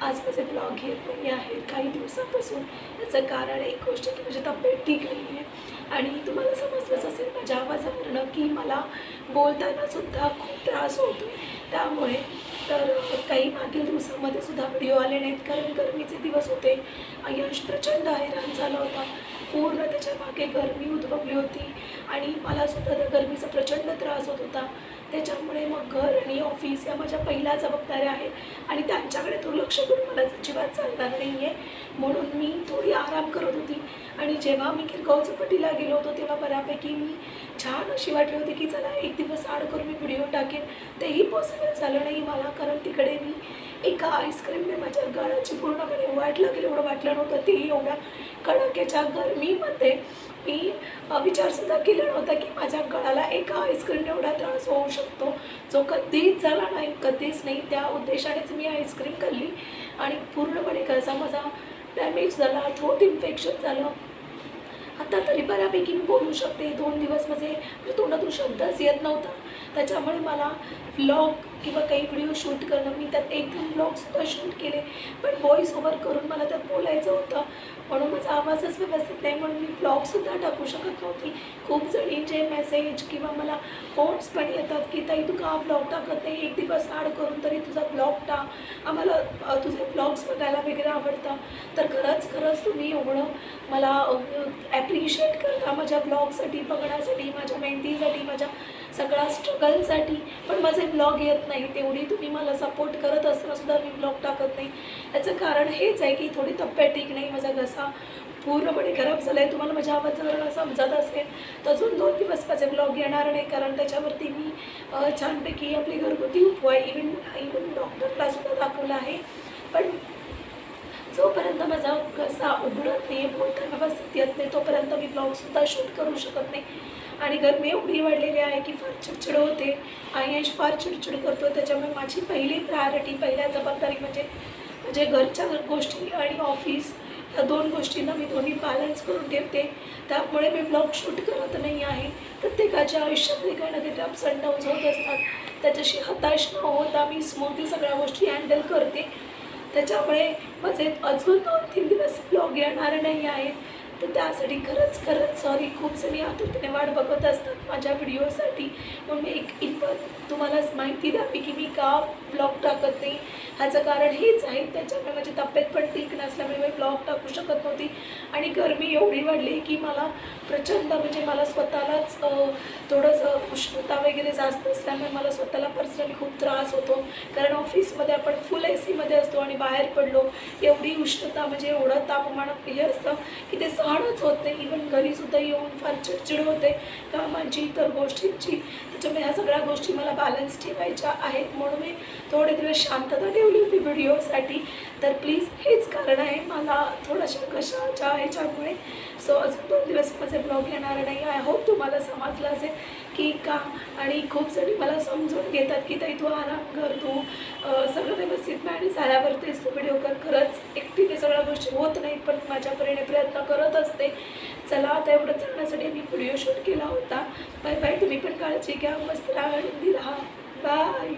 आज माझे ब्लॉग येत नाही आहेत. काही दिवसापासून याचं कारण एक गोष्ट की माझी तब्येत ठीक नाही आहे. आणि तुम्हाला समजलंच असेल माझ्या आवाजावरनं की मला बोलतानासुद्धा खूप त्रास होतो त्यामुळे तर काही मागील दिवसामध्ये सुद्धा व्हिडिओ आले नाहीत. कारण गरमीचे दिवस होते. यश प्रचंड हैराण झाला होता. पूर्ण त्याच्यामागे गरमी उद्भवली होती आणि मला सुद्धा त्या गरमीचा प्रचंड त्रास होत होता. त्याच्यामुळे मग घर आणि ऑफिस या माझ्या पहिल्या जबाबदाऱ्या आहेत आणि त्यांच्याकडे दुर्लक्ष करून मला अजिबात चालणार नाही आहे म्हणून मी थोडी आराम करत होती आणि जेव्हा मी किरगाव चौपाटीला गेलो होतो तेव्हा बऱ्यापैकी मी छान अशी वाटली होती की चला एक दिवस आड करून मी व्हिडिओ टाकेन. तेही पॉसिबल झालं नाही मला कारण तिकडे मी एका आईस्क्रीमने माझ्या गळाची पूर्णपणे वाट लागेल एवढं वाटलं नव्हतं ते एवढ्या कडाक्याच्या गरमीमध्ये. मी विचारसुद्धा केला नव्हता की माझ्या गळाला एका आईस्क्रीमने एवढा त्रास होऊ शकतो. जो कधीच झाला नाही कधीच नाही. त्या उद्देशानेच मी आईस्क्रीम खाल्ली आणि पूर्णपणे घसा माझा डॅमेज झाला थ्रोट इन्फेक्शन झालं. आता तरी बऱ्यापैकी मी बोलू शकते. दोन दिवस माझे म्हणजे तोंडातून शब्दच येत नव्हता. त्याच्यामुळे मला व्लॉग किंवा काही व्हिडिओ शूट करणं. मी त्यात एक दोन ब्लॉगसुद्धा शूट केले. पण व्हॉईस ओव्हर करून मला त्यात बोलायचं होतं. म्हणून माझा आवाजच व्यवस्थित नाही. म्हणून मी ब्लॉगसुद्धा टाकू शकत नव्हती. खूप जणींचे मेसेज किंवा मला फोन्स पण येतात की ताई तू का ब्लॉग टाकत नाही? एक दिवस आड करून तरी तुझा ब्लॉग टाक. आम्हाला तुझे ब्लॉग्स बघायला वगैरे आवडतात तर खरंच खरंच तुम्ही एवढं मला ॲप्रिशिएट करता माझ्या ब्लॉगसाठी बघण्यासाठी माझ्या मेहंदीसाठी माझ्या सगळ्या स्ट्रगलसाठी पण माझे ब्लॉग येत नाही तेवढी तुम्ही मला सपोर्ट करत असताना सुद्धा मी ब्लॉग टाकत नाही. याचं कारण हेच आहे की थोडी तब्येत ठीक नाही माझा घसा पूर्णपणे खराब झाला आहे तुम्हाला माझ्या आवाजावरून समजत असेल तर अजून दोन दिवस माझे ब्लॉग येणार नाही कारण त्याच्यावरती मी छानपैकी आपली घरगुती उपवाय इव्हन इव्हन डॉक्टरलासुद्धा दाखवलं आहे. पण जोपर्यंत माझा घसा उघडत नाही मोठा व्यवस्थित येत नाही तोपर्यंत मी ब्लॉगसुद्धा शूट करू शकत नाही. आणि गरमी एवढी वाढलेली आहे की फार चिडचिड होते. आई यश फार चिडचिड करतो. त्याच्यामुळे माझी पहिली प्रायोरिटी पहिल्या जबाबदारी म्हणजे म्हणजे घरच्या गोष्टी आणि ऑफिस या दोन गोष्टींना मी दोन्ही बॅलन्स करून ठेवते. त्यामुळे मी ब्लॉग शूट करत नाही आहे. प्रत्येकाच्या आयुष्यामध्ये काही ना काहीतरी अप्स अँड डाऊन्स होत असतात. त्याच्याशी हताश न होता मी स्मूथली सगळ्या गोष्टी हँडल करते. त्याच्यामुळे माझे अजून दोन तीन दिवस ब्लॉग येणार नाही आहेत. तर त्यासाठी खरंच खरंच सॉरी खूप जणी आतुरतेने वाट बघत असतात माझ्या व्हिडिओसाठी म्हणून मी एक इन्फॉर्म तुम्हालाच माहिती द्यावी की मी का ब्लॉग टाकत नाही. ह्याचं कारण हेच आहे. त्याच्यामुळे माझी तब्येत पण ठीक नसल्यामुळे मी ब्लॉग टाकू शकत नव्हती. आणि गरमी एवढी वाढली की मला प्रचंड म्हणजे मला स्वतःलाच थोडं थोडंसं उष्णता वगैरे जास्त असल्यामुळे मला स्वतःला पर्सनली खूप त्रास होतो. कारण ऑफिसमध्ये आपण फुल ए सीमध्ये असतो आणि बाहेर पडलो एवढी उष्णता म्हणजे एवढं तापमान हे असतं की ते सहनच होत नाही. इवन घरीसुद्धा येऊन फार चिडचिड होते. कामाची इतर गोष्टींची त्याच्यामुळे ह्या सगळ्या गोष्टी मला बॅलन्स ठेवायच्या आहेत. म्हणून मी थोडे दिवस शांतता ठेवली होती व्हिडिओसाठी तर प्लीज हेच कारण आहे मला थोड्याशा कशाच्या ह्याच्यामुळे. सो अजून दोन दिवस माझे ब्लॉग येणार नाही. आय होप तुम्हाला समजलं असेल की का आणि खूप जणी मला समजून घेतात की ताई तू आराम कर तू सगळं व्यवस्थित मॅनेज झाल्यावर तेच तू व्हिडिओ कर खरंच एकटीने सगळ्या गोष्टी होत नाहीत पण माझ्या परीने प्रयत्न करत असते. चला आता एवढं चालण्यासाठी मी व्हिडिओ शूट केला होता. बाय बाय तुम्ही पण काळजी घ्या मस्त राहा आनंदी राहा. बाय